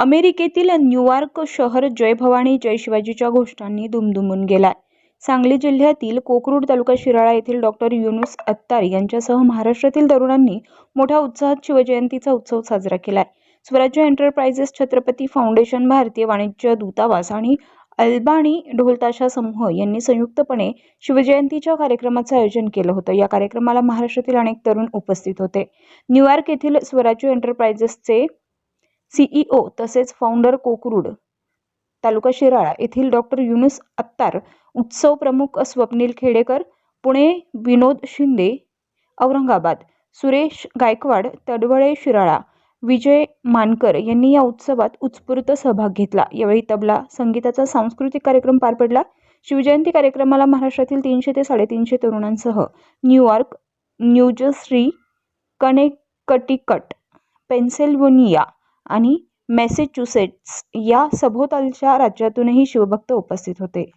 अमेरिकेतील न्यूयॉर्क शहर जय भवानी जय शिवाजीच्या घोषणांनी दुमदुमून गेलाय. सांगली जिल्ह्यातील कोकरूड तालुका शिराळा येथील डॉक्टर युनुस अत्तार यांच्यासह महाराष्ट्रातील तरुणांनी मोठ्या उत्साहात शिवजयंतीचा उत्सव साजरा केलाय. स्वराज्य एंटरप्राइजेस छत्रपती फाउंडेशन भारतीय वाणिज्य दूतावास आणि अल्बानी ढोलताशा समूह यांनी संयुक्तपणे शिवजयंतीच्या कार्यक्रमाचं आयोजन केलं होतं. या कार्यक्रमाला महाराष्ट्रातील अनेक तरुण उपस्थित होते. न्यूयॉर्क येथील स्वराज्य एंटरप्राइजेसचे सीईओ तसेच फाउंडर कोकरूड तालुका शिराळा येथील डॉक्टर युनुस अत्तार उत्सव प्रमुख स्वप्नील खेडेकर पुणे विनोद शिंदे औरंगाबाद सुरेश गायकवाड तडवळे शिराळा विजय मानकर यांनी या उत्सवात उत्स्फूर्त सहभाग घेतला. यावेळी तबला संगीताचा सांस्कृतिक कार्यक्रम पार पडला. शिवजयंती कार्यक्रमाला महाराष्ट्रातील तीनशे ते साडेतीनशे तरुणांसह न्यूयॉर्क न्यूजर्सी कनेकटिकट पेन्सिल्व्हेनिया आणि मॅसेच्युसेट्स या सभोवतालच्या राज्यातूनही शिवभक्त उपस्थित होते.